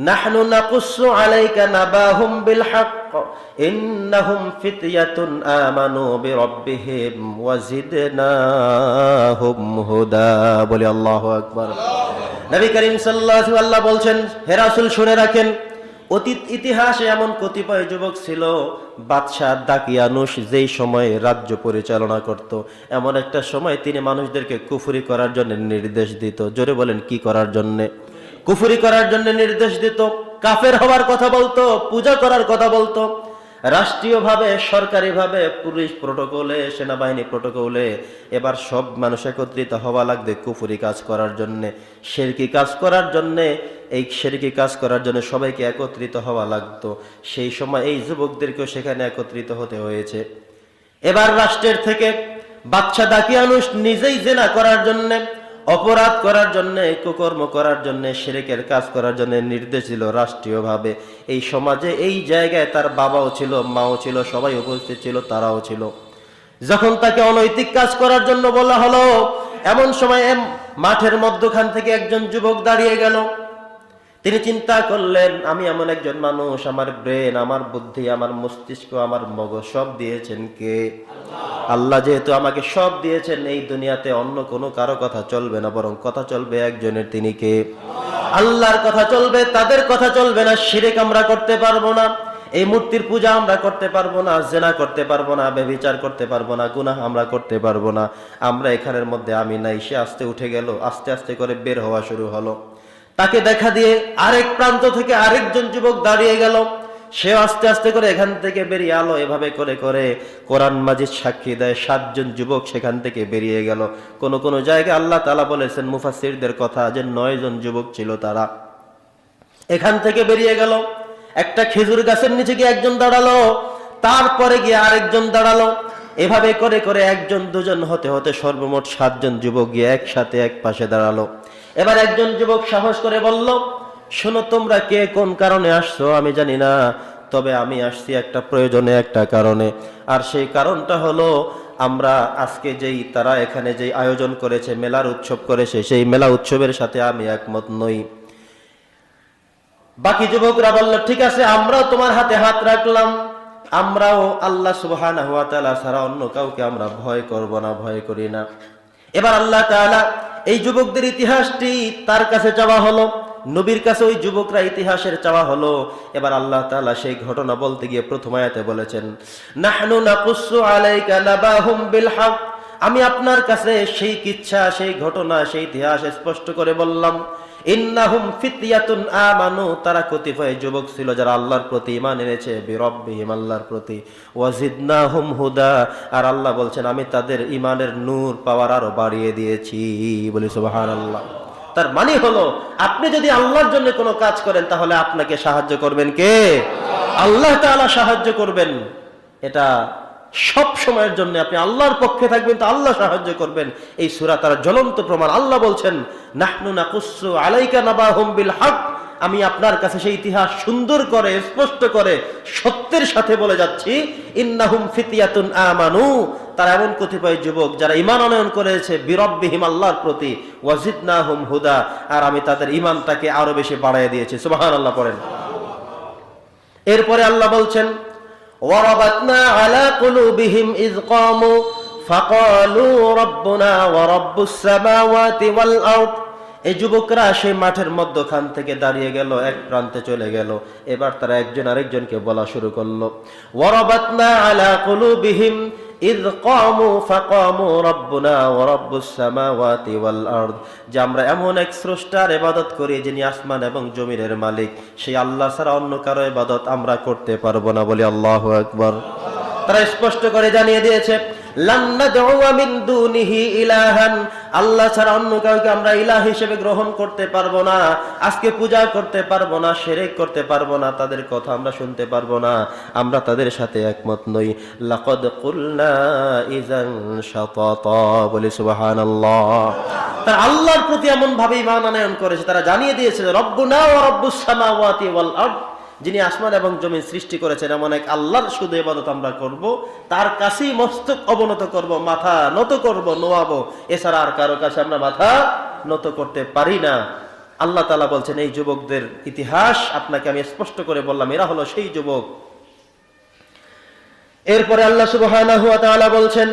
نحن نقص عليك نباهم بالحق إنهم فتية آمنوا بربهم وزدناهم هدى বলে আল্লাহু আকবার নবী করিম সাল্লাল্লাহু আলাইহি আল্লাহ বলছেন হে রাসূল শুনে রাখেন অতীত ইতিহাসে এমন কতিপয় যুবক ছিল বাদশাহ দাকিয়ানুস যেই সময়ে রাজ্য পরিচালনা করত এমন একটা সময় তিনি মানুষদেরকে কুফরি করার জন্য নির্দেশ দিত জোরে বলেন কি করার জন্যে কুফরি করার জন্য নির্দেশ দিত, কাফের হওয়ার কথা বলতো, পূজা করার কথা বলতো। রাষ্ট্রীয়ভাবে, সরকারিভাবে, পুলিশ প্রোটোকলে, সেনাবাহিনী প্রোটোকলে এবার সব মানুষ একত্রিত হওয়া লাগবে কুফুরি কাজ করার জন্যে। শেরকি কাজ করার জন্যে, এই শেরকি কাজ করার জন্য সবাইকে একত্রিত হওয়া লাগতো। সেই সময় এই যুবকদেরকেও সেখানে একত্রিত হতে হয়েছে। এবার রাষ্ট্রের থেকে বাচ্চা দাকিয়ানুষ নিজেই জেনা করার জন্যে অপরাধ করার জন্য, কুকর্ম করার জন্য সেরেকের কাজ করার জন্য নির্দেশ দিল রাষ্ট্রীয়ভাবে। এই সমাজে এই জায়গায় তার বাবাও ছিল, মাও ছিল, সবাই উপস্থিত ছিল, তারাও ছিল। যখন তাকে অনৈতিক কাজ করার জন্য বলা হলো, এমন সময় মাঠের মধ্যখান থেকে একজন যুবক দাঁড়িয়ে গেল। তিনি চিন্তা করলেন, আমি এমন একজন মানুষ, আমার ব্রেন, আমার বুদ্ধি, আমার মস্তিষ্ক, আমার মগজ সব দিয়েছেন কে? আল্লাহ যেহেতু আমাকে সব দিয়েছেন, এই দুনিয়াতে অন্য কোনো কারও কথা চলবে না, বরং কথা চলবে একজনের, তিনি কে? আল্লাহর কথা চলবে, তাদের কথা চলবে না, শিরেক আমরা করতে পারব না, এই মূর্তির পূজা আমরা করতে পারব না, জেনা করতে পারব না বেবিচার করতে পারব না, গুনাহ আমরা করতে পারব না, আমরা এখানের মধ্যে আমি নাই, সে আস্তে উঠে গেল, আস্তে আস্তে করে বের হওয়া শুরু হলো। তাকে দেখা দিয়ে আরেক প্রান্ত থেকে আরেকজন যুবক দাঁড়িয়ে গেল সে আস্তে আস্তে করে এখান থেকে বেরিয়ে আলো এভাবে করে করে কোরআন মাজিদ সাক্ষী দেয়, সাতজন যুবক সেখান থেকে বেরিয়ে গেল। কোন কোন জায়গায় আল্লাহ তালা বলেছেন মুফাসিরদের কথা যে নয় জন যুবক ছিল তারা। এখান থেকে বেরিয়ে গেল। একটা খেজুর গাছের নিচে গিয়ে একজন দাঁড়াল, তারপরে গিয়ে আরেকজন দাঁড়াল। এভাবে করে করে একজন, দুজন, হতে হতে সর্বমোট সাতজন যুবক গিয়ে একসাথে এক পাশে দাঁড়াল। এবার একজন যুবক সাহস করে বলল শোনো তোমরা কে কোন কারণে আসছো আমি জানি না, তবে আমি আসছি একটা প্রয়োজনে একটা কারণে। আর সেই কারণটা হলো, আমরা আজকে যেই তারা এখানে যেই আয়োজন করেছে, মেলার উৎসব করেছে, সেই মেলা উৎসবের সাথে আমি একমত নই। বাকি যুবকরা বলল, ঠিক আছে, আমরাও তোমার হাতে হাত রাখলাম। আমরাও আল্লাহ তাআলা ছাড়া অন্য কাউকে আমরা ভয় করব না, ভয় করি না। এবার আল্লাহ তাআলা এই যুবকদের ইতিহাসটি তার কাছে চাওয়া হলো। নবীর কাছে ওই যুবকরা ইতিহাসের চাওয়া হলো। এবার আল্লাহ তাআলা সেই ঘটনা বলতে গিয়ে প্রথম আয়াতে বলেছেন, নাহনু নাকুসু আলাইকা আমি আপনার কাছে সেই কিচ্ছা, সেই ঘটনা, সেই ইতিহাস স্পষ্ট করে বললাম আল্লাহ বলছেন, আমি তাদের ঈমানের নূর পাওয়ার আরও বাড়িয়ে দিয়েছি। বলি, সুবহানাল্লাহ। তার মানে হলো, আপনি যদি আল্লাহর জন্য কোনো কাজ করেন, তাহলে আপনাকে সাহায্য করবেন কে? আল্লাহ তাআলা সাহায্য করবেন। এটা সব সময়ের জন্য আপনি আল্লাহর পক্ষে থাকবেন, তো আল্লাহ সাহায্য করবেন। এই সুরা তার জ্বলন্ত প্রমাণ আল্লাহ বলছেন, নাহনু নাকুসু আলাইকা নাবাহুম বিল হক আমি আপনার কাছে সেই ইতিহাস সুন্দর করে, স্পষ্ট করে, সত্যের সাথে বলে যাচ্ছি, ইন্নাহুম ফিতিয়াতুন আমানু। তারা এমন কতিপয় যুবক যারা ইমান অনয়ন করেছে, বিরব্বিহিম আল্লাহর প্রতি ওয়াজিদ না হুম হুদা, আর আমি তাদের ইমানটাকে আরও বেশি বাড়াই দিয়েছি। সুবাহান আল্লাহ পড়েন। এরপরে আল্লাহ বলছেন, ওয়ারাবাতনা আলা কুলুবিহিম ফাকালু রাব্বুনা ওয়া রাব্বুস সামাওয়াতি ওয়াল আরদ। এই যুবকরা সেই মাঠের মধ্যখান থেকে দাঁড়িয়ে গেল, এক প্রান্তে চলে গেল। এবার তারা একজন আরেকজনকে বলা শুরু করল। ওয়ারাবাতনা আলা কুলুবিহিম ইদ قاموا فقاموا ربنا ورب السماوات والأرض যে আমরা এমন এক স্রষ্টার ইবাদত করি যিনি আসমান এবং জমিনের মালিক। সেই আল্লাহ ছাড়া অন্য কারও ইবাদত আমরা করতে পারব না বলি আল্লাহু আকবার। তারা স্পষ্ট করে জানিয়ে দিয়েছে আল্লাহ ছাড়া অন্য কাউকে আমরা ইলাহ হিসেবে গ্রহণ করতে পারব না, আজকে পূজা করতে পারব না করতে পারব না, তাদের কথা আমরা শুনতে পারব না, আমরা তাদের সাথে একমত নই। আল্লাহর প্রতি এমন ভাবে ইমান আনয়ন করেছে, তারা জানিয়ে দিয়েছে রব্বুনা ওয়া রব্বুস সামাওয়াতি ওয়াল যিনি আসমান এবং জমিন সৃষ্টি করেছেন, এমন এক আল্লাহর শুধু এবাদত আমরা করব। তার কাছেই মস্তক অবনত করব, মাথা নত করব, নোয়াব। এছাড়া আর কারও কাছে আমরা মাথা নত করতে পারি না। আল্লাহ তালা বলছেন, এই যুবকদের ইতিহাস আপনাকে আমি স্পষ্ট করে বললাম, এরা হলো সেই যুবক। এরপরে আল্লাহ সুবাহ বলছেন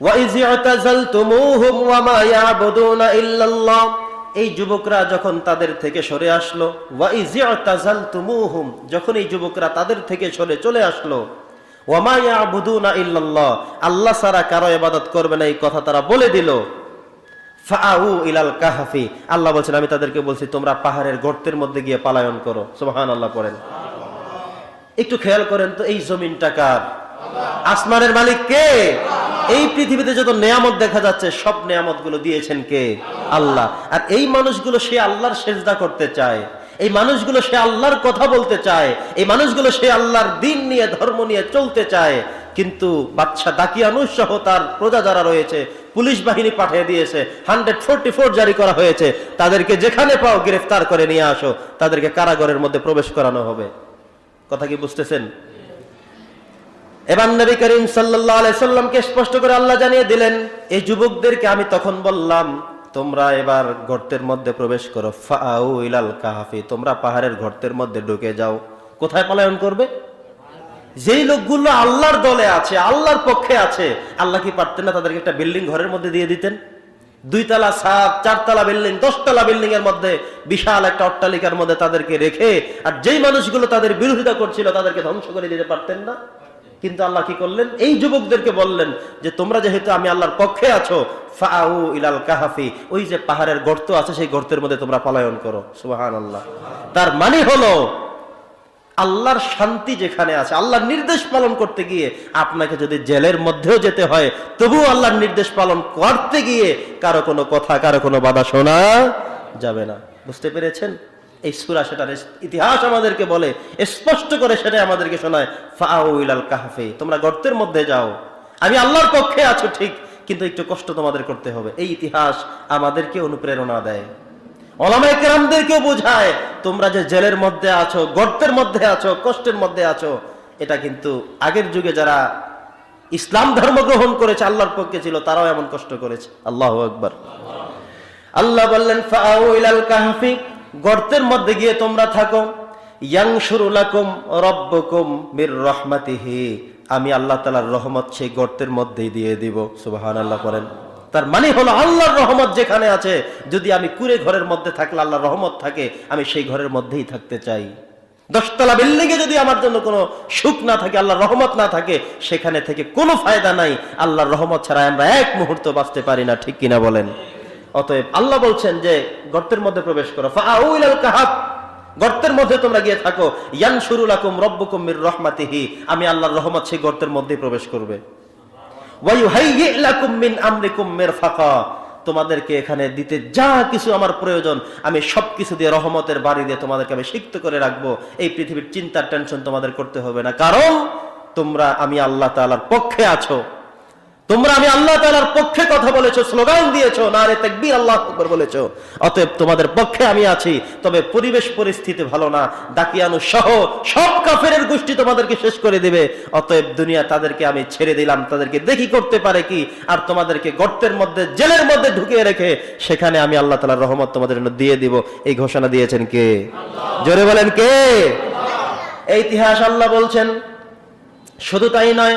ওয়াইজি আতাজালতুমুহুম ওয়া মা ইয়াবুদুনা ইল্লাল্লাহ। এই যুবকরা যখন তাদের থেকে সরে আসলো যখন এই যুবকরা তাদের থেকে সরে চলে আসলো আল্লাহ সারা কারও এবাদত করবে না, এই কথা তারা বলে দিল। ইলাল কাহাফি, আল্লাহ বলছেন, আমি তাদেরকে বলছি, তোমরা পাহাড়ের গর্তের মধ্যে গিয়ে পালায়ন করো। সোহান আল্লাহ করেন একটু খেয়াল করেন তো, এই জমিনটা কার? আসমানের মালিক কে? এই পৃথিবীতে যত নেয়ামত দেখা যাচ্ছে, সব নেয়ামতগুলো দিয়েছেন কে? আল্লাহ। আর এই মানুষগুলো সে আল্লাহর সেজদা করতে চায়। এই মানুষগুলো সে আল্লাহর কথা বলতে চায়। এই মানুষগুলো সে আল্লাহর দিন নিয়ে, ধর্ম নিয়ে চলতে চায়। কিন্তু বাচ্চা দাকিয়ানুস সহ তার প্রজা যারা রয়েছে, পুলিশ বাহিনী পাঠিয়ে দিয়েছে হান্ড্রেড ফোরটি ফোর জারি করা হয়েছে। তাদেরকে যেখানে পাও গ্রেফতার করে নিয়ে আসো। তাদেরকে কারাগারের মধ্যে প্রবেশ করানো হবে। কথা কি বুঝতেছেন? এবার নবী করিম সাল্লামকে স্পষ্ট করে আল্লাহ জানিয়ে দিলেন, এই যুবকদেরকে আমি তখন বললাম, তোমরা এবার গর্তের মধ্যে প্রবেশ করো। ফাউ ইলাল কাহাফি, তোমরা পাহাড়ের গর্তের মধ্যে ঢুকে যাও। কোথায় পলায়ন করবে? যেই লোকগুলো আল্লাহর দলে আছে, আল্লাহর পক্ষে আছে, আল্লাহ কি পারতেন না তাদেরকে একটা বিল্ডিং ঘরের মধ্যে দিয়ে দিতেন? দুইতলা সাত চারতলা বিল্ডিং, দশতলা বিল্ডিং এর মধ্যে বিশাল একটা অট্টালিকার মধ্যে তাদেরকে রেখে, আর যেই মানুষগুলো তাদের বিরোধিতা করছিল, তাদেরকে ধ্বংস করে দিতে পারতেন না? কিন্তু আল্লাহ কি করলেন? এই যুবকদেরকে বললেন যে, তোমরা যেহেতু আমি আল্লাহর পক্ষে আছো ইলাল কাহাফি, ওই যে পাহাড়ের গর্ত আছে, সেই গর্তের মধ্যে তোমরা পলায়ন করো। সুবাহান আল্লাহ তার মানে হলো, আল্লাহর শান্তি যেখানে আছে, আল্লাহর নির্দেশ পালন করতে গিয়ে আপনাকে যদি জেলের মধ্যেও যেতে হয়, তবুও আল্লাহর নির্দেশ পালন করতে গিয়ে কারও কোনো কথা, কারও কোনো বাধা শোনা যাবে না। বুঝতে পেরেছেন? এই সুরা সেটার ইতিহাস আমাদেরকে বলে, স্পষ্ট করে সেটা আমাদেরকে শোনায় ফাউল কাহাফে, তোমরা গর্তের মধ্যে যাও। আমি আল্লাহর পক্ষে আছো, ঠিক, কিন্তু একটু কষ্ট তোমাদের করতে হবে। এই ইতিহাস আমাদেরকে অনুপ্রেরণা দেয়। কেরামদেরকেও বোঝায়, তোমরা যে জেলের মধ্যে আছো, গর্তের মধ্যে আছো, কষ্টের মধ্যে আছো, এটা কিন্তু আগের যুগে যারা ইসলাম ধর্ম গ্রহণ করেছে, আল্লাহর পক্ষে ছিল, তারাও এমন কষ্ট করেছে। আল্লাহ আকবার। আল্লাহ বললেন ফাউ ইলাল কাহফি গর্তের মধ্যে গিয়ে তোমরা থাকো। ইয়াংশুরুলাকুম রব্বকুম মির রহমাতিহি। আমি আল্লাহ তাআলার রহমত সেই গর্তের মধ্যেই দিয়ে দিব। সুবহানাল্লাহ করেন তার মানে হলো আল্লাহর রহমত যেখানে আছে, যদি আমি কুড়ে ঘরের মধ্যে থাকলে আল্লাহর রহমত থাকে, আমি সেই ঘরের মধ্যেই থাকতে চাই। দশতলা বিল্ডিং এ যদি আমার জন্য কোনো সুখ না থাকে, আল্লাহর রহমত না থাকে, সেখানে থেকে কোনো ফায়দা নাই। আল্লাহর রহমত ছাড়া আমরা এক মুহূর্ত বাঁচতে পারি না, ঠিক কিনা বলেন? অতএব আল্লাহ বলছেন যে, গর্তের মধ্যে প্রবেশ করো। কাহাব, গর্তের মধ্যে তোমরা গিয়ে থাকো। ইয়ান শুরুল আকুম রব্বকুম রহমাতিহি, আমি আল্লাহর রহমত সেই গর্তের মধ্যে প্রবেশ করবে। তোমাদেরকে এখানে দিতে যা কিছু আমার প্রয়োজন, আমি সবকিছু দিয়ে রহমতের বাড়ি দিয়ে তোমাদেরকে আমি সিক্ত করে রাখব। এই পৃথিবীর চিন্তার টেনশন তোমাদের করতে হবে না। কারণ তোমরা, আমি আল্লাহ তাআলার পক্ষে আছো। তোমরা আমি আল্লাহ তাআলার পক্ষে কথা বলেছ, স্লোগান দিয়েছ না রে তাকবীর আল্লাহ আকবার বলেছ। অতএব তোমাদের পক্ষে আমি আছি, তবে পরিবেশ পরিস্থিতি ভালো না। দাকিয়ানু সহ সব কাফের গোষ্ঠী তোমাদেরকে শেষ করে দিবে। অতএব দুনিয়া তাদেরকে আমি ছেড়ে দিলাম। তাদেরকে দেখি করতে পারে কি? আর তোমাদেরকে গর্তের মধ্যে, জেলের মধ্যে ঢুকিয়ে রেখে সেখানে আমি আল্লাহ তাআলার রহমত তোমাদের জন্য দিয়ে দিব। এই ঘোষণা দিয়েছেন কে? জোরে বলেন কে? এই ইতিহাস আল্লাহ বলছেন, শুধু তাই নয়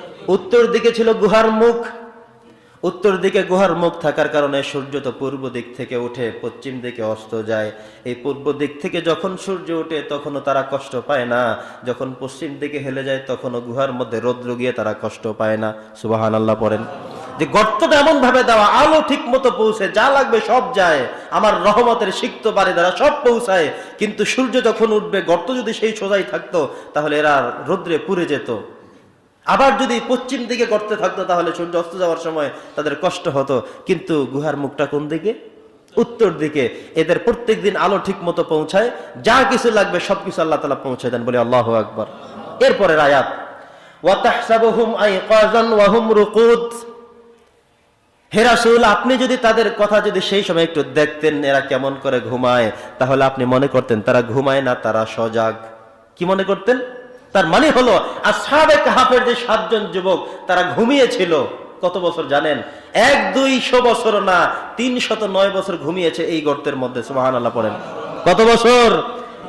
উত্তর দিকে ছিল গুহার মুখ। উত্তর দিকে গুহার মুখ থাকার কারণে সূর্য তো পূর্ব দিক থেকে উঠে পশ্চিম দিকে অস্ত যায়। এই পূর্ব দিক থেকে যখন সূর্য ওঠে, তখনও তারা কষ্ট পায় না। যখন পশ্চিম দিকে হেলে যায়, তখনও গুহার মধ্যে রৌদ্র গিয়ে তারা কষ্ট পায় না। সুবাহান আল্লাহ পড়েন। যে গর্তটা এমন ভাবে দেওয়া, আলো ঠিক মতো পৌঁছে, যা লাগবে সব যায়। আমার রহমতের সিক্ত বাড়ি দ্বারা সব পৌঁছায়। কিন্তু সূর্য যখন উঠবে, গর্ত যদি সেই সোজাই থাকতো, তাহলে এরা রৌদ্রে পুড়ে যেত। আবার যদি পশ্চিম দিকে গর্তে থাকতো, তাহলে সূর্য অস্ত যাওয়ার সময় তাদের কষ্ট হতো। কিন্তু গুহার মুখটা কোন দিকে? উত্তর দিকে। এদের প্রত্যেক দিন আলো ঠিক মতো পৌঁছায়। যা কিছু লাগবে, সবকিছু আল্লাহ তালা পৌঁছে দেন বলে আল্লাহ আকবর। হে রাসূল, আপনি যদি তাদের কথা যদি সেই সময় একটু দেখতেন, এরা কেমন করে ঘুমায়, তাহলে আপনি মনে করতেন, তারা ঘুমায় না, তারা সজাগ। কি মনে করতেন? তার মানে হলো, আসহাবে কাহাফের যে সাতজন যুবক, তারা ঘুমিয়েছিল। কত বছর জানেন? এক দুইশো বছর না তিন শত নয় বছর ঘুমিয়েছে এই গর্তের মধ্যে সুবাহান আল্লাহ পড়েন। কত বছর?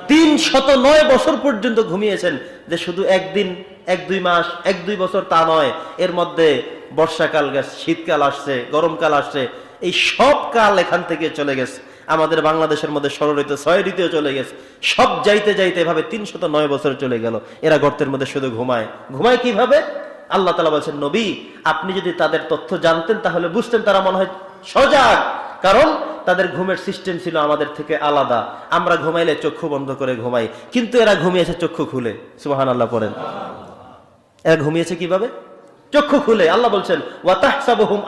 তিন শত নয় বছর পর্যন্ত ঘুমিয়েছেন। যে শুধু একদিন, এক দুই মাস, এক দুই বছর তা নয়, এর মধ্যে বর্ষাকাল গেছে, শীতকাল আসছে, গরমকাল আসছে, এই সব কাল এখান থেকে চলে গেছে। আমাদের বাংলাদেশের মধ্যে ষড় ঋতু ছয় ঋতুও চলে গেছে। সব যাইতে যাইতে এভাবে তিনশত নয় বছর চলে গেল। এরা গর্তের মধ্যে শুধু ঘুমায়। ঘুমায় কীভাবে? আল্লাহ তালা বলছেন, নবী, আপনি যদি তাদের তথ্য জানতেন তাহলে বুঝতেন তারা মনে হয় সজাগ। কারণ তাদের ঘুমের সিস্টেম ছিল আমাদের থেকে আলাদা। আমরা ঘুমাইলে চক্ষু বন্ধ করে ঘুমাই। কিন্তু এরা ঘুমিয়েছে চক্ষু খুলে। সুবাহান আল্লাহ পড়েন। এরা ঘুমিয়েছে কীভাবে? চক্ষু খুলে। আল্লাহ বলছেন ওয়াতাহসাবুহুম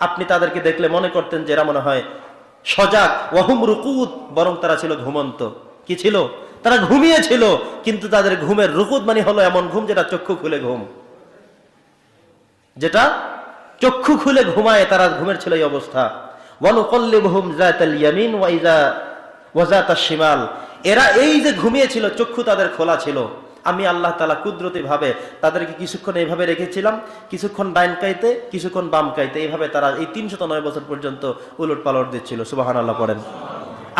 আপনি তাদেরকে দেখলে মনে করতেন যে এরা মনে হয় সজাগ, ওয়াহুম রুকুত বরং তারা ছিল ঘুমন্ত। কি ছিল? তারা ঘুমিয়েছিল, কিন্তু তাদের ঘুমের রুকুত মানে হলো এমন ঘুম যেটা চক্ষু খুলে ঘুম। যেটা চক্ষু খুলে ঘুমায়, তারা ঘুমের ছিল এই অবস্থা। এরা এই যে ঘুমিয়েছিল, চক্ষু তাদের খোলা ছিল। আমি আল্লাহ তালা কুদরতি ভাবে তাদেরকে কিছুক্ষণ এইভাবে রেখেছিলাম, কিছুক্ষণ ডাইন কাইতে, কিছুক্ষণ বাম কাইতে, এইভাবে তারা এই তিনশত নয় বছর পর্যন্ত উলট পালট দিচ্ছিল। সুবাহান আল্লাহ পড়েন।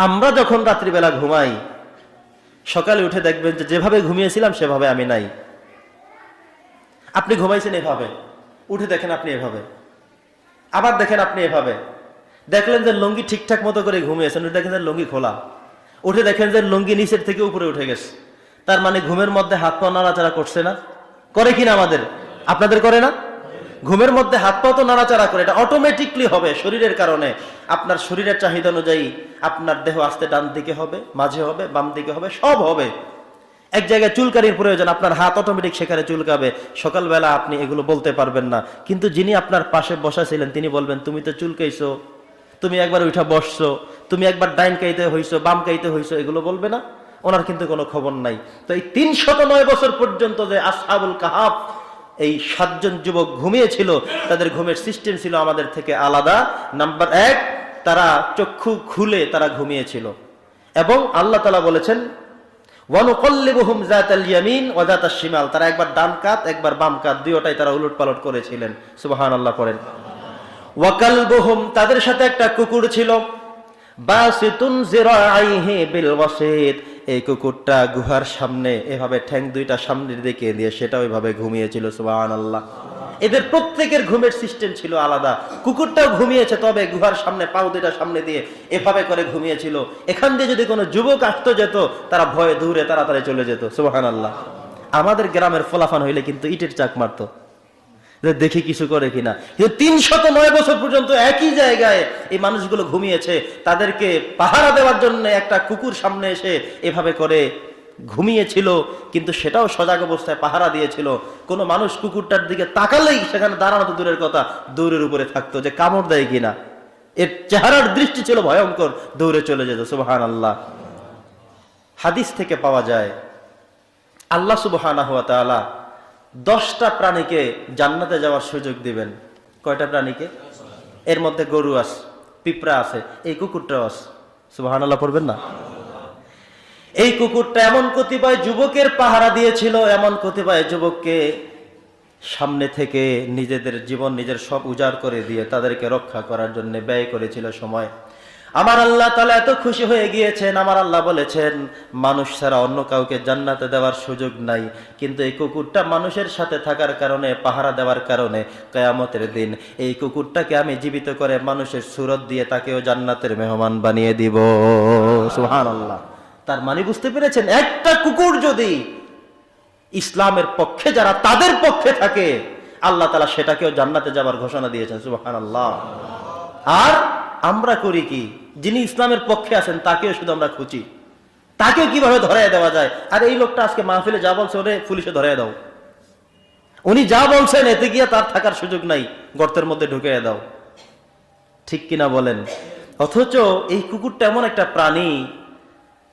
আমরা যখন রাত্রিবেলা ঘুমাই, সকালে উঠে দেখবেন যে যেভাবে ঘুমিয়েছিলাম সেভাবে আমি নাই। আপনি ঘুমাইছেন এভাবে, উঠে দেখেন আপনি এভাবে, আবার দেখেন আপনি এভাবে। দেখলেন যে লুঙ্গি ঠিকঠাক মতো করে ঘুমিয়েছেন উঠে দেখেন যে লুঙ্গি খোলা, উঠে দেখেন যে লুঙ্গি নিচের থেকে উপরে উঠে গেছে। তার মানে ঘুমের মধ্যে হাত পা নাড়াচাড়া করছে না? করে কিনা আমাদের? আপনাদের করে না? ঘুমের মধ্যে হাত পা তো নাড়াচাড়া করে, এটা অটোমেটিকলি হবে শরীরের কারণে। আপনার শরীরের চাহিদা অনুযায়ী আপনার দেহ আস্তে ডান দিকে হবে, মাঝে হবে, বাম দিকে হবে, সব হবে। এক জায়গায় চুলকানির প্রয়োজন, আপনার হাত অটোমেটিক সেখানে চুলকাবে। সকালবেলা আপনি এগুলো বলতে পারবেন না। কিন্তু যিনি আপনার পাশে বসা ছিলেন তিনি বলবেন, তুমি তো চুলকাইছো, তুমি একবার উঠা বসছো, তুমি একবার ডাইন কাইতে হইছো, বাম কাইতে হইছো, এগুলো বলবে না? ওনার কিন্তু কোনো খবর নাই। তো এই তিনশত নয় বছর পর্যন্ত যে আসহাবুল কাহাব, এই সাতজন যুবক ঘুমিয়েছিল, তাদের ঘুমের সিস্টেম ছিল আমাদের থেকে আলাদা। নাম্বার এক, তারা চক্ষু খুলে তারা ঘুমিয়েছিল। এবং আল্লাহ তালা বলেছেন, ওয়ানুকল্লিবুহুম যাতাল ইয়ামিন ওয়া যাতাশ শিমাল। তারা একবার ডান কাত, একবার বাম কাত, দুইটাই তারা উলট পালট করেছিলেন। সুবহানাল্লাহ পড়েন। ওয়াকালবুহুম, তাদের সাথে একটা কুকুর ছিল। বাসিতুন এই কুকুরটা গুহার সামনে এভাবে ঠ্যাং দুইটা সামনের দিকে দিয়ে সেটা ওইভাবে ঘুমিয়েছিল, সুবহানাল্লাহ। এদের প্রত্যেকের ঘুমের সিস্টেম ছিল আলাদা। কুকুরটাও ঘুমিয়েছে, তবে গুহার সামনে, পাও দুইটা সামনে দিয়ে এভাবে করে ঘুমিয়েছিল। এখান দিয়ে যদি কোনো যুবক আসতো যেত, তারা ভয়ে দূরে, তাড়াতাড়ি চলে যেত, সুবহানাল্লাহ। আমাদের গ্রামের ফলাফান হইলে কিন্তু ইটের চাক মারতো। যে দেখি কিছু করে কিনা। কিন্তু তিনশত নয় বছর পর্যন্ত একই জায়গায় এই মানুষগুলো ঘুমিয়েছে, তাদেরকে পাহারা দেওয়ার জন্য একটা কুকুর সামনে এসে এভাবে করে ঘুমিয়েছিল, কিন্তু সেটাও সজাগ অবস্থায় পাহারা দিয়েছিল। কোনো মানুষ কুকুরটার দিকে তাকালেই সেখানে দাঁড়ানো তো দূরের কথা দৌড়ের উপরে থাকতো যে কামড় দেয় কিনা। এর চেহারার দৃষ্টি ছিল ভয়ঙ্কর দৌড়ে চলে যেত সুবহান আল্লাহ হাদিস থেকে পাওয়া যায়, আল্লাহ তাআলা দশটা প্রাণীকে জান্নাতে যাওয়ার সুযোগ দিবেন। কয়টা প্রাণীকে? এর মধ্যে গরু আছে, পিঁপড়া আছে, এই কুকুরটাও আছে। সুবহানাল্লাহ পড়বেন না? এই কুকুরটা এমন কতিপয় যুবকের পাহারা দিয়েছিল, এমন কতিপয় যুবককে সামনে থেকে নিজেদের জীবন, নিজের সব উজাড় করে দিয়ে তাদেরকে রক্ষা করার জন্য ব্যয় করেছিল সময়। আমার আল্লাহ তালা এত খুশি হয়ে গিয়েছেন, আমার আল্লাহ বলেছেন, মানুষ ছাড়া অন্য কাউকে জান্নাতে দেওয়ার সুযোগ নাই। কিন্তু এই কুকুরটা মানুষের সাথে থাকার কারণে, পাহারা দেওয়ার কারণে কেয়ামতের দিন এই কুকুরটাকে আমি জীবিত করে মানুষের সুরত দিয়ে তাকেও জান্নাতের মেহমান বানিয়ে দিব। সুহান আল্লাহ তার মানে বুঝতে পেরেছেন? একটা কুকুর যদি ইসলামের পক্ষে যারা তাদের পক্ষে থাকে, আল্লাহ তালা সেটাকেও জান্নাতে যাবার ঘোষণা দিয়েছেন সুবাহান আল্লাহ আর আমরা করি কি? যিনি ইসলামের পক্ষে আছেন, তাকেও শুধু আমরা খুঁজি। তাকেও কীভাবে ধরাই দেওয়া যায়? আর এই লোকটা আজকে মাহফিলে যা বলছে, ওরে পুলিশে ধরাই দাও। উনি যা বলছেন, এতে গিয়ে তার থাকার সুযোগ নাই। গর্তের মধ্যে ঢুকিয়ে দাও। ঠিক কিনা বলেন? অথচ এই কুকুরটা এমন একটা প্রাণী।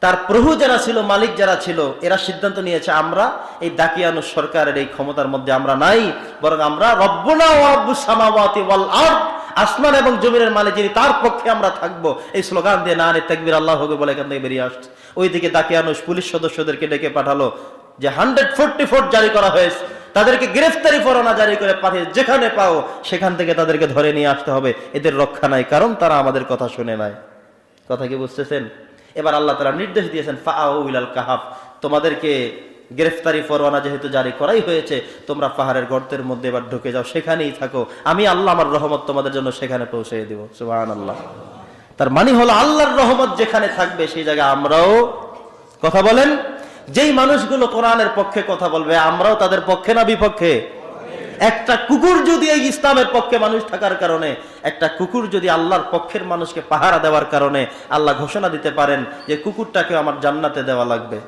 তার প্রভু যারা ছিল, মালিক যারা ছিল, এরা সিদ্ধান্ত নিয়েছে, আমরা এই দাকিয়ানু সরকারের এই ক্ষমতার মধ্যে আমরা নাই, বরং আমরা রব্বনা ওয়াল আরদ আসমান এবং জমিনের মালিক যিনি, তার পক্ষে আমরা থাকব। এই স্লোগান দিয়ে না তাকবীর আল্লাহ হবে বলে এখান থেকে বেরিয়ে আসছে। ওইদিকে দাকিয়ানুস পুলিশ সদস্যদেরকে ডেকে পাঠালো যে হান্ড্রেড ফোর্টি ফোর জারি করা হয়েছে। তাদেরকে গ্রেফতারি পরোয়ানা জারি করে পাঠিয়ে যেখানে পাও, সেখান থেকে তাদেরকে ধরে নিয়ে আসতে হবে। এদের রক্ষা নাই, কারণ তারা আমাদের কথা শুনে নাই। কথা কি বুঝতেছেন? এবার আল্লাহ তারা নির্দেশ দিয়েছেন ফাআউল কাহাফ। তোমাদেরকে গ্রেফতারি পরোয়ানা যেহেতু জারি করাই হয়েছে, তোমরা পাহাড়ের গর্তের মধ্যে এবার ঢুকে যাও, সেখানেই থাকো। আমি আল্লাহ আমার রহমত তোমাদের জন্য সেখানে পৌঁছে দিব। সুবহান আল্লাহ তার মানে হলো আল্লাহর রহমত যেখানে থাকবে, সেই জায়গায় আমরাও কথা বলেন, যেই মানুষগুলো কোরআনের পক্ষে কথা বলবে, আমরাও তাদের পক্ষে না বিপক্ষে? একটা কুকুর যদি এই ইসলামের পক্ষে মানুষ থাকার কারণে, একটা কুকুর যদি আল্লাহর পক্ষের মানুষকে পাহারা দেওয়ার কারণে আল্লাহ ঘোষণা দিতে পারেন যে কুকুরটাকে আমার জান্নাতে দেওয়া লাগবে।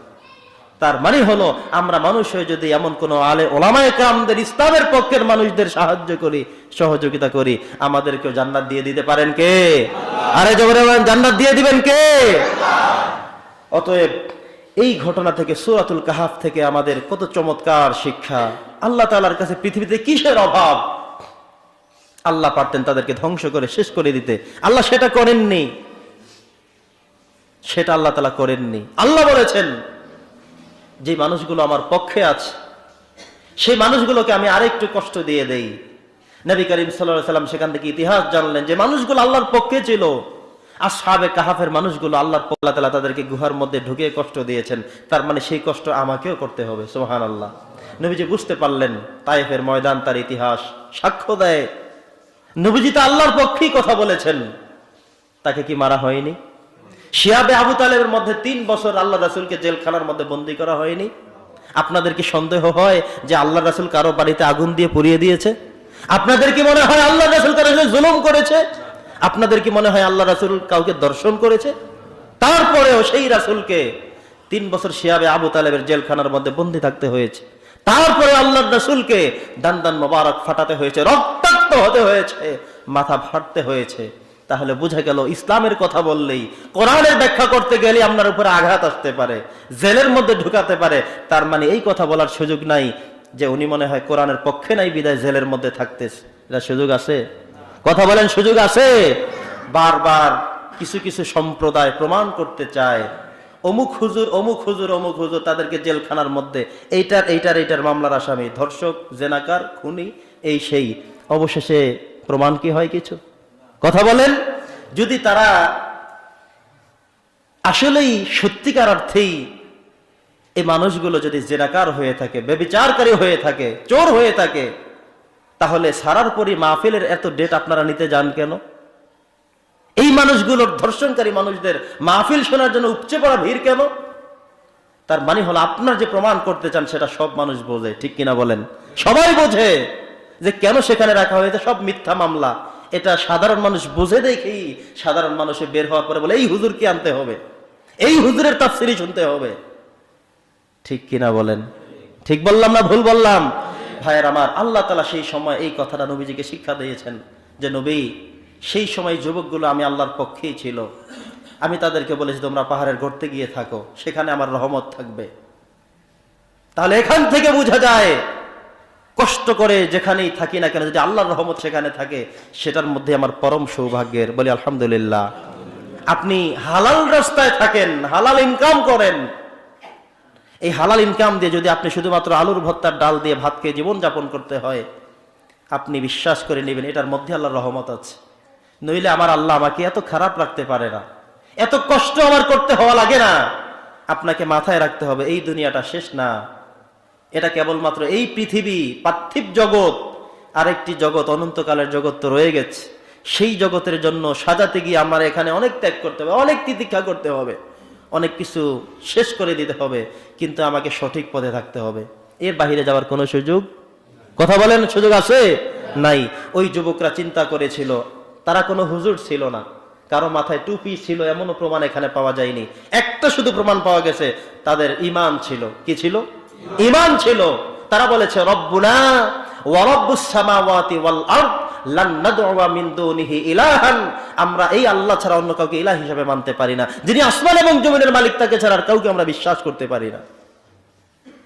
তার মানে হলো, আমরা মানুষ হয়ে যদি এমন কোন আলে ওলামায় কামদের ইসলামের পক্ষের মানুষদের সাহায্য করি, সহযোগিতা করি, আমাদেরকেও জান্নাত দিয়ে দিতে পারেন কে? আরে জবরে জান্নাত দিয়ে দিবেন কে? অতএব এই ঘটনা থেকে সুরাতুল কাহাফ থেকে আমাদের কত চমৎকার শিক্ষা। আল্লাহ তালার কাছে পৃথিবীতে কিসের অভাব? আল্লাহ পারতেন তাদেরকে ধ্বংস করে শেষ করে দিতে। আল্লাহ সেটা করেননি। সেটা আল্লাহ তালা করেননি। আল্লাহ বলেছেন যে মানুষগুলো আমার পক্ষে আছে, সেই মানুষগুলোকে আমি আরেকটু কষ্ট দিয়ে দেই। নবী করিম সাল্লাহ সাল্লাম সেখান থেকে ইতিহাস জানলেন যে মানুষগুলো আল্লাহর পক্ষে ছিল। আর সাবে কাহাফের মানুষগুলো আল্লাহর আল্লাহ তালা তাদেরকে গুহার মধ্যে ঢুকে কষ্ট দিয়েছেন। তার মানে সেই কষ্ট আমাকেও করতে হবে সোহান আল্লাহ নবীজি বুঝতে পারলেন তাইফের ময়দান তার ইতিহাস সাক্ষ্য দেয়। নবীজি তো আল্লাহর পক্ষেই কথা বলেছেন। তাকে কি মারা হয়নি? শিয়াবে আবু তালেবের মধ্যে তিন বছর আল্লাহ রাসুলকে জেলখানার মধ্যে বন্দি করা হয়নি। আপনাদের কি সন্দেহ হয় যে আল্লাহ রাসুল কারও বাড়িতে আগুন দিয়ে পুড়িয়ে দিয়েছে? আপনাদের কি মনে হয় আল্লাহ রাসুল কারও জুলুম করেছে? আপনাদের কি মনে হয় আল্লাহ রাসুল কাউকে দর্শন করেছে? তারপরেও সেই রাসুলকে তিন বছর শিয়াবে আবু তালেবের জেলখানার মধ্যে বন্দি থাকতে হয়েছে। তারপরে আল্লাহ রাসুলকে দান দান মোবারক ফাটাতে হয়েছে, রক্তাক্ত হতে হয়েছে, মাথা ফাটতে হয়েছে। তাহলে বোঝা গেল ইসলামের কথা বললেই কোরআনের ব্যাখ্যা করতে গেলে আপনার উপরে আঘাত আসতে পারে, জেলের মধ্যে ঢুকাতে পারে। তার মানে এই কথা বলার সুযোগ নাই যে উনি মনে হয় কোরআনের পক্ষে নাই, বিদায় জেলের মধ্যে থাকতেছে। এটা সুযোগ আছে? কথা বলেন, সুযোগ আছে? বারবার কিছু কিছু সম্প্রদায় প্রমাণ করতে চায়। অমুক হুজুর অমুক হুজুর অমুক হুজুর তাদেরকে জেলখানার মধ্যে। এইটার এইটার এইটার মামলার আসামি, ধর্ষক, জেনাকার, খুনি, এই সেই। অবশেষে প্রমাণ কি হয় কিছু? কথা বলেন। যদি তারা আসলেই সত্যিকার অর্থেই এই মানুষগুলো যদি জেনাকার হয়ে থাকে, বেবিচারকারী হয়ে থাকে, চোর হয়ে থাকে, তাহলে সারার পরই মাহফিলের এত ডেট আপনারা নিতে যান কেন? এই মানুষগুলোর, ধর্ষণকারী মানুষদের মাহফিল শোনার জন্য উপচে পড়া ভিড় কেন? তার মানে হলো আপনার যে প্রমাণ করতে চান, সেটা সব মানুষ বোঝে, ঠিক কিনা বলেন? সবাই বোঝে যে কেন সেখানে রাখা হয়েছে, সব মিথ্যা মামলা। এটা সাধারণ মানুষ বুঝে দেখেই সাধারণ মানুষে বের হওয়ার পরে বলে, এই হুজুর কি আনতে হবে। এই হুজুরের তাফসিরি শুনতে হবে। ঠিক কিনা বলেন? ঠিক বললাম না ভুল বললাম? ভাইয়ের আমার, আল্লাহ তালা সেই সময় এই কথাটা নবীজিকে শিক্ষা দিয়েছেন যে, নবী, সেই সময় যুবকগুলো আমি আল্লাহর পক্ষেই ছিল। আমি তাদেরকে বলেছি, তোমরা পাহাড়ের গড়তে গিয়ে থাকো। সেখানে আমার রহমত থাকবে। তাহলে এখান থেকে বোঝা যায় কষ্ট করে যেখানেই থাকি না কেন, যদি আল্লাহর রহমত সেখানে থাকে, সেটার মধ্যে আমার পরম সৌভাগ্যের, বলি আলহামদুলিল্লাহ। আপনি হালাল রাস্তায় থাকেন, হালাল ইনকাম করেন। এই হালাল ইনকাম দিয়ে যদি আপনি শুধুমাত্র আলুর ভর্তার ডাল দিয়ে ভাতকে জীবন যাপন করতে হয়, আপনি বিশ্বাস করে নেবেন, এটার মধ্যে আল্লাহর রহমত আছে। নইলে আমার আল্লাহ আমাকে এত খারাপ রাখতে পারে না। এত কষ্ট আমার করতে হওয়া লাগে না। আপনাকে মাথায় রাখতে হবে, এই দুনিয়াটা শেষ না। এটা কেবলমাত্র এই পৃথিবী, পার্থিব জগৎ, আরেকটি জগৎ, অনন্তকালের জগৎ তো রয়ে গেছে। সেই জগতের জন্য সাজাতে গিয়ে আমার এখানে অনেক ত্যাগ করতে হবে, অনেক তিতিক্ষা করতে হবে, অনেক কিছু শেষ করে দিতে হবে, কিন্তু আমাকে সঠিক পথে থাকতে হবে। এর বাহিরে যাওয়ার কোনো সুযোগ? কথা বলেন, সুযোগ আছে? নাই। ওই যুবকরা চিন্তা করেছিল, তারা কোনো হুজুর ছিল না। কারও মাথায় টুপি ছিল, এমনও প্রমাণ এখানে পাওয়া যায়নি। একটা শুধু প্রমাণ পাওয়া গেছে, তাদের ইমান ছিল। কি ছিল? ইমান ছিল। তারা বলেছে, রব্বুনা কাউকে আমরা বিশ্বাস করতে পারি না।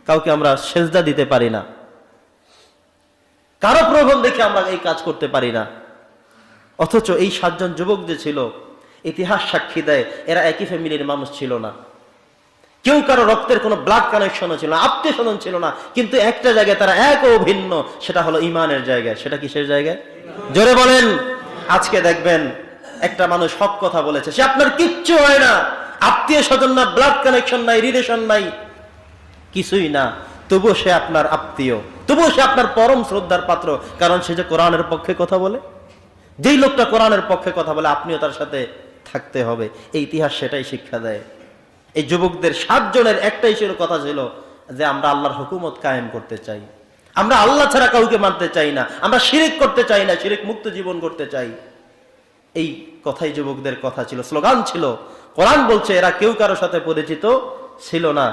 কাউকে আমরা সেজদা দিতে পারি না। কারও প্রলোভন দেখে আমরা এই কাজ করতে পারি না। অথচ এই সাতজন যুবক যে ছিল, ইতিহাস সাক্ষী দেয়, এরা একই ফ্যামিলির মানুষ ছিল না। কেউ কারও রক্তের কোনো ব্লাড কানেকশনও ছিল না আত্মীয় স্বজন ছিল না, কিন্তু একটা জায়গায় তারা এক ও ভিন্ন, সেটা হলো ইমানের জায়গায়। সেটা কিসের জায়গায়? জোরে বলেন, আজকে দেখবেন একটা মানুষ হক কথা বলেছে, সে আপনার কিচ্ছু হয় না আত্মীয় স্বজন না ব্লাড কানেকশন নাই রিলেশন নাই, কিছুই না, তবুও সে আপনার আত্মীয়, তবুও সে আপনার পরম শ্রদ্ধার পাত্র, কারণ সে যে কোরআনের পক্ষে কথা বলে, যেই লোকটা কোরআনের পক্ষে কথা বলে, আপনিও তার সাথে থাকতে হবে, এই ইতিহাস সেটাই শিক্ষা দেয়। এই যুবকদের সাতজনের একটাই ছিল কথা ছিল যে আমরা আল্লাহর হুকুমত কায়েম করতে চাই। আমরা আল্লাহ ছাড়া কাউকে মানতে চাই না। আমরা শিরিক করতে চাই না, শিরিক মুক্ত জীবন করতে চাই। এই কথাই যুবকদের কথা ছিল। স্লোগান ছিল, কোরআন বলছে, এরা কেউ কারোর সাথে পরিচিত ছিল না।